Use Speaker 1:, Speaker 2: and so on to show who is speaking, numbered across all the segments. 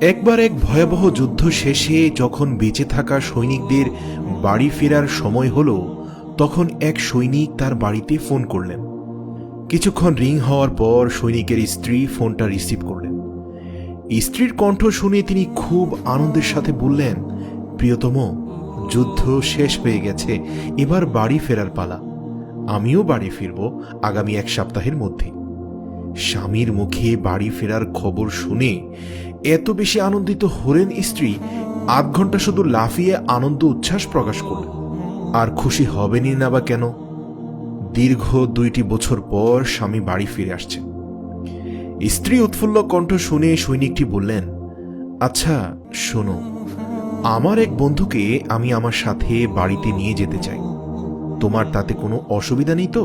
Speaker 1: একবার এক ভয়াবহ যুদ্ধ শেষে যখন বেঁচে থাকা সৈনিকদের বাড়ি ফেরার সময় হল, তখন এক সৈনিক তার বাড়িতে ফোন করলেন। কিছুক্ষণ রিং হওয়ার পর সৈনিকের স্ত্রী ফোনটা রিসিভ করলেন। স্ত্রীর কণ্ঠ শুনে তিনি খুব আনন্দের সাথে বললেন, প্রিয়তম, যুদ্ধ শেষ হয়ে গেছে, এবার বাড়ি ফেরার পালা। আমিও বাড়ি ফিরব আগামী এক সপ্তাহের মধ্যে। স্বামীর মুখে বাড়ি ফেরার খবর শুনে এত বেশি আনন্দিত হলেন স্ত্রী, আধ ঘণ্টা শুধু লাফিয়ে আনন্দ উচ্ছ্বাস প্রকাশ করলেন। আর খুশি হবেনই না বা কেন? দীর্ঘ দুইটি বছর পর স্বামী বাড়ি ফিরে আসছে স্ত্রী উৎফুল্ল কণ্ঠ শুনে সৈনিকটি বললেন আচ্ছা শোনো, আমার এক বন্ধুকে আমি আমার সাথে বাড়িতে নিয়ে যেতে চাই। তোমার তাতে কোনো অসুবিধা নেই তো?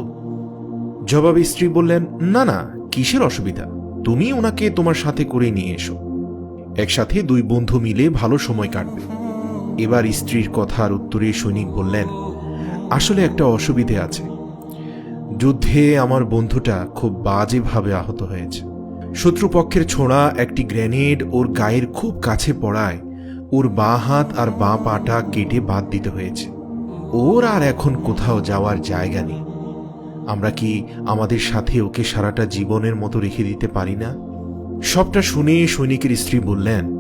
Speaker 1: জবাবে স্ত্রী বললেন, না না, কিসের অসুবিধা? তুমি ওনাকে তোমার সাথে করে নিয়ে এসো। একসাথে দুই বন্ধু মিলে ভালো সময় কাটবে। এবার স্ত্রীর কথার উত্তরে সৈনিক বললেন, আসলে একটা অসুবিধে আছে। যুদ্ধে আমার বন্ধুটা খুব বাজেভাবে আহত হয়েছে। শত্রুপক্ষের ছোঁড়া একটি গ্রেনেড ওর গায়ের খুব কাছে পড়ায়, ওর বাঁ হাত আর বাঁ পাটা কেটে বাদ দিতে হয়েছে। ওর আর এখন কোথাও যাওয়ার জায়গা নেই। আমরা কি আমাদের সাথে ওকে সারাটা জীবনের মতো রেখে দিতে পারি না? সবটা শুনে সৈনিকের স্ত্রী বললেন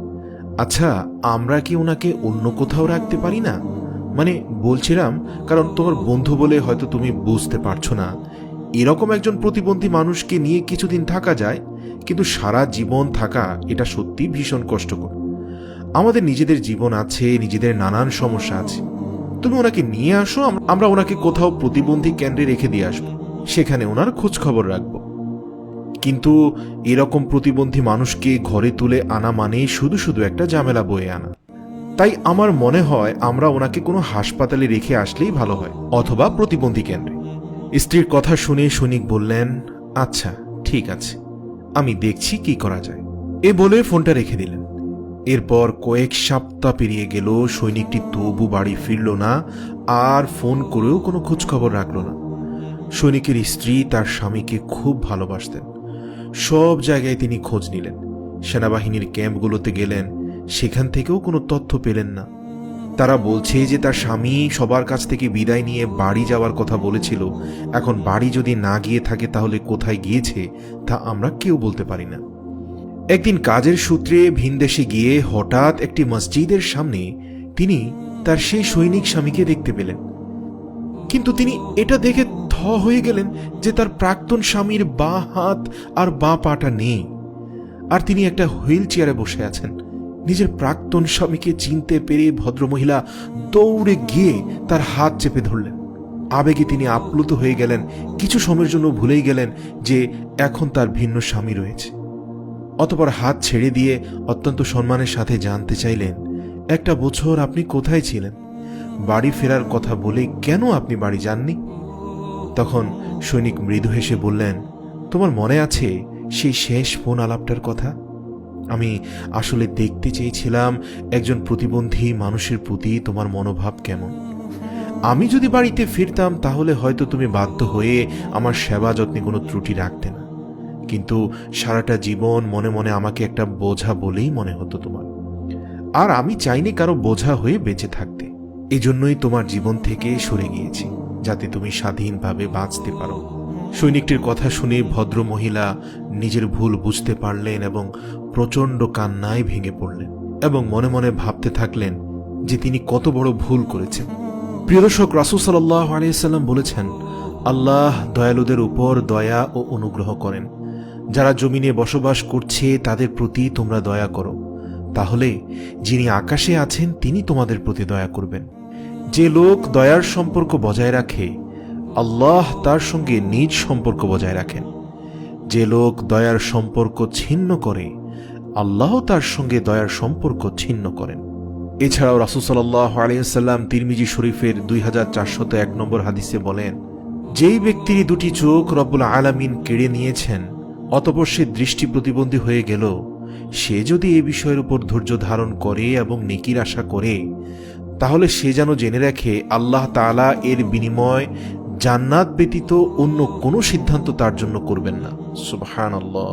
Speaker 1: আচ্ছা আমরা কি ওনাকে অন্য কোথাও রাখতে পারি না? মানে বলছিলাম, কারণ তোমার বন্ধু বলে হয়তো তুমি বুঝতে পারছ না। এরকম একজন প্রতিবন্ধী মানুষকে নিয়ে কিছুদিন থাকা যায়, কিন্তু সারা জীবন থাকা এটা সত্যি ভীষণ কষ্টকর। আমাদের নিজেদের জীবন আছে, নিজেদের নানান সমস্যা আছে। তুমি ওনাকে নিয়ে আসো আমরা ওনাকে কোথাও প্রতিবন্ধী কেন্দ্রে রেখে দিয়ে আসব। সেখানে ওনার খোঁজ খবর রাখব। কিন্তু এরকম প্রতিবন্ধী মানুষকে ঘরে তুলে আনা মানেই শুধু শুধু একটা ঝামেলা বয়ে আনা। তাই আমার মনে হয় আমরা ওনাকে কোনো হাসপাতালে রেখে আসলেই ভালো হয়, অথবা প্রতিবন্ধী কেন্দ্রে। স্ত্রীর কথা শুনে সৈনিক বললেন আচ্ছা ঠিক আছে, আমি দেখছি কি করা যায়। এ বলে ফোনটা রেখে দিলেন। এরপর কয়েক সপ্তাহ পেরিয়ে গেল, সৈনিকটি তবু বাড়ি ফিরল না, আর ফোন করেও কোনো খোঁজখবর রাখল না। সৈনিকের স্ত্রী তার স্বামীকে খুব ভালোবাসতেন। সব জায়গায় তিনি খোঁজ নিলেন। সেনাবাহিনীর ক্যাম্পগুলোতে গেলেন, সেখান থেকেও কোনো তথ্য পেলেন না। তারা বলছে যে তার স্বামী সবার কাছ থেকে বিদায় নিয়ে বাড়ি যাওয়ার কথা বলেছিল। এখন বাড়ি যদি না গিয়ে থাকে তাহলে কোথায় গিয়েছে, তা আমরা কেউ বলতে পারি না। একদিন কাজের সূত্রে ভিনদেশে গিয়ে হঠাৎ একটি মসজিদের সামনে তিনি তার সেই সৈনিক স্বামীকে দেখতে পেলেন। কিন্তু তিনি এটা দেখে থ হয়ে গেলেন যে তার প্রাক্তন স্বামীর বাঁ হাত আর বাঁ পাটা নেই। আর তিনি একটা হুইল চেয়ারে বসে আছেন। নিজের প্রাক্তন স্বামীকে চিনতে পেরে ভদ্রমহিলা দৌড়ে গিয়ে তার হাত চেপে ধরলেন। আবেগে তিনি আপ্লুত হয়ে গেলেন। কিছু সময়ের জন্য ভুলেই গেলেন যে এখন তার ভিন্ন স্বামী রয়েছে। অতপর হাত ছেড়ে দিয়ে অত্যন্ত সম্মানের সাথে জানতে চাইলেন, একটা বছর আপনি কোথায় ছিলেন? বাড়ি ফেরার কথা বলে কেন আপনি বাড়ি যাননি? তখন সৈনিক মৃদু হেসে বললেন, তোমার মনে আছে সেই শেষ ফোন আলাপটার কথা? আমি আসলে দেখতে চেয়েছিলাম একজন প্রতিবন্ধী মানুষের প্রতি তোমার মনোভাব কেমন। আমি যদি বাড়িতে ফিরতাম তাহলে হয়তো তুমি বাধ্য হয়ে আমার সেবা যত্নে কোনো ত্রুটি রাখতে না। কিন্তু সারাটা জীবন মনে মনে আমাকে একটা বোঝা বলেই মনে হতো তোমার। আর আমি চাইনি কারও বোঝা হয়ে বেঁচে থাকতে। এজন্যই তোমার জীবন থেকে সরে গিয়েছি, যাতে তুমি স্বাধীনভাবে বাঁচতে পারো। সৈনিকটির কথা শুনে ভদ্র মহিলা নিজের ভুল বুঝতে পারলেন এবং প্রচণ্ড কান্নায় ভেঙে পড়লেন এবং মনে মনে ভাবতে থাকলেন যে তিনি কত বড় ভুল করেছেন। প্রিয় দর্শক রাসুল সাল্লাহ আলিয়াল্লাম বলেছেন, আল্লাহ দয়ালুদের উপর দয়া ও অনুগ্রহ করেন। যারা জমিনে বসবাস করছে, তাদের প্রতি তোমরা দয়া করো। তাহলে যিনি আকাশে আছেন, তিনি তোমাদের প্রতি দয়া করবেন। যে লোক দয়ার সম্পর্ক বজায় রাখে, আল্লাহ তার সঙ্গে নিজ সম্পর্ক বজায় রাখেন। যে লোক দয়ার সম্পর্ক ছিন্ন করে, আল্লাহ তার সঙ্গে দয়ার সম্পর্ক ছিন্ন করেন। এছাড়াও রাসুসাল্লাহ আলিয়াল্লাম তিরমিজি শরীফের দুই হাজার চারশত এক নম্বর হাদিসে বলেন, যেই ব্যক্তির দুটি চোখ রব্বুল আলামিন কেড়ে নিয়েছেন, অতপর সে দৃষ্টি প্রতিবন্ধী হয়ে গেল, সে যদি এ বিষয়ের উপর ধৈর্য ধারণ করে এবং নেকির আশা করে তাহলে সে যেন জেনে রাখে আল্লাহ তালা এর বিনিময় জান্নাত ব্যতীত অন্য কোনো সিদ্ধান্ত তার জন্য করবেন না। সুবহান আল্লাহ